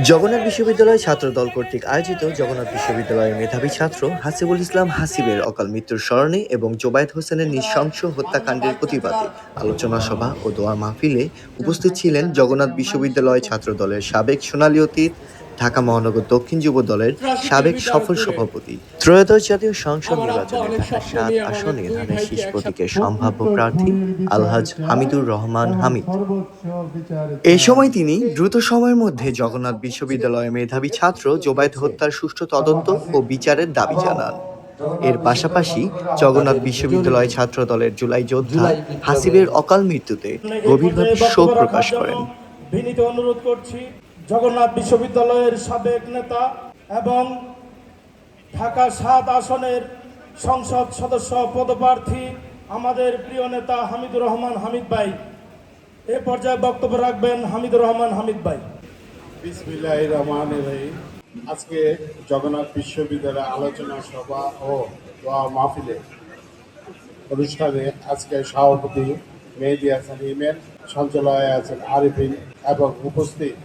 জগন্নাথ বিশ্ববিদ্যালয় ছাত্র দল কর্তৃক আয়োজিত জগন্নাথ বিশ্ববিদ্যালয়ের মেধাবী ছাত্র হাসিবুল ইসলাম হাসিবের অকাল মৃত্যুর স্মরণে এবং জোবায়দ হোসেনের নৃশংস হত্যাকাণ্ডের প্রতিবাদে আলোচনা সভা ও দোয়া মাহফিলে উপস্থিত ছিলেন জগন্নাথ বিশ্ববিদ্যালয় ছাত্র দলের সাবেক সোনালী অতীত ঢাকা মহানগর দক্ষিণ যুব দলের সাবেক সফল সভাপতি। ত্রয়োদশ জাতীয় সংসদ নির্বাচনে ঢাকা সাত আসনে ধানের শীষ প্রতীকের সম্ভাব্য প্রার্থী আলহাজ হামিদুর রহমান হামিদ। এই সময় তিনি দ্রুত সময়ের মধ্যে জগন্নাথ বিশ্ববিদ্যালয়ের মেধাবী ছাত্র জোবায়েদ হত্যার সুষ্ঠু তদন্ত ও বিচারের দাবি জানান। এর পাশাপাশি জগন্নাথ বিশ্ববিদ্যালয় ছাত্র দলের জুলাই যোদ্ধা হাসিবের অকাল মৃত্যুতে গভীরভাবে শোক প্রকাশ করেন। বিনীত অনুরোধ করছি। জগন্নাথ বিশ্ববিদ্যালয়ের সাবেক নেতা এবং ঢাকা সাত আসনের সংসদ সদস্য পদপ্রার্থী আমাদের প্রিয় নেতা হামিদুর রহমান হামিদ ভাই। এ পর্যায়ে বক্তব্য রাখবেন হামিদুর রহমান হামিদ ভাই। বিসমিল্লাহ রহমান রহিম। আজকে জগন্নাথ বিশ্ববিদ্যালয় আলোচনা সভা ও মাহফিলে অনুষ্ঠানে আজকে সভাপতি মেহেদি হাসান ইমেন সঞ্চালয়ে আছেন আরিফিন এবং উপস্থিত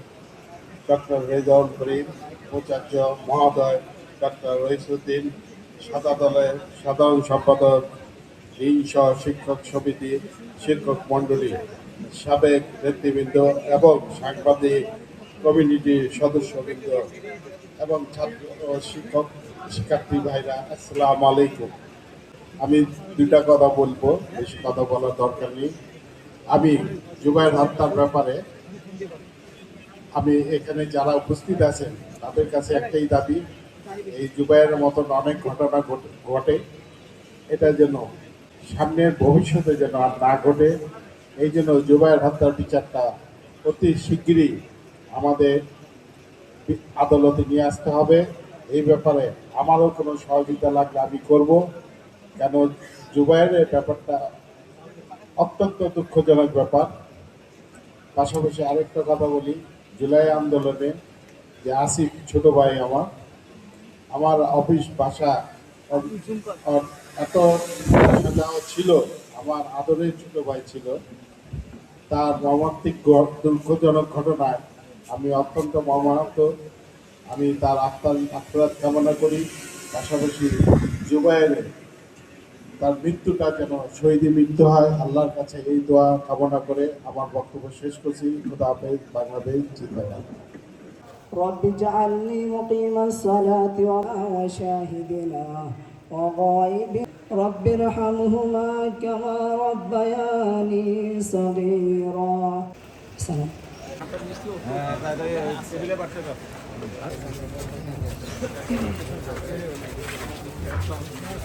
ডক্টর রেজাউল করিম, উপাচার্য মহোদয় ডক্টর রইসুদ্দিন সাদা দলের সাধারণ সম্পাদক, হিংস শিক্ষক সমিতি শিক্ষক মণ্ডলী, সাবেক নেতৃবৃন্দ এবং সাংবাদিক কমিউনিটির সদস্যবৃন্দ এবং ছাত্র ও শিক্ষক শিক্ষার্থী ভাইরা, আসসালামু আলাইকুম। আমি দুইটা কথা বলব, বেশি কথা বলার দরকার নেই। আমি জুবাইর হত্যার ব্যাপারে আমি এখানে যারা উপস্থিত আছেন, তাদের কাছে একটাই দাবি, এই জুবাইয়ের মতন অনেক ঘটনা ঘটে- এটা যেন সামনের ভবিষ্যতে যেন আর না ঘটে, এই জন্য জুবাইয়ের হত্যার বিচারটা অতি শিগগিরই আমাদের আদালতে নিয়ে আসতে হবে। এই ব্যাপারে আমারও কোনো সহযোগিতা লাগলে আমি করব, কেন জুবাইয়ের ব্যাপারটা অত্যন্ত দুঃখজনক ব্যাপার। পাশাপাশি আরেকটা কথা বলি জুলাই আন্দোলনে যে আসিফ ছোট ভাই আমার আমার অফিস বাসা এত যাওয়া ছিল, আমার আদরের ছোট ভাই ছিল, তার মর্মান্তিক ঘ- দুঃখজনক ঘটনায় আমি অত্যন্ত মর্মাহত। আমি তার আত্মার আত্মরাত কামনা করি। পাশাপাশি জুবাইয়ের তার মৃত্যুটা যেন শহীদী মৃত্যু হয় আল্লাহর কাছে এই দোয়া কামনা করে আমার বক্তব্য শেষ করছি খুদা হাফেজ বাংলাদেশ জিন্দাবাদ رب اجعلني مقيم الصلاة وشاهدنا وغائب رب ارحمهما كما ربياني صغيرا سلام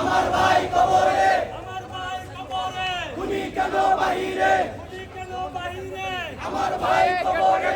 আমার ভাই কবরে। খুনি কেন বাহিরে? খুনি কেন বাহিরে? আমার ভাই কবরে।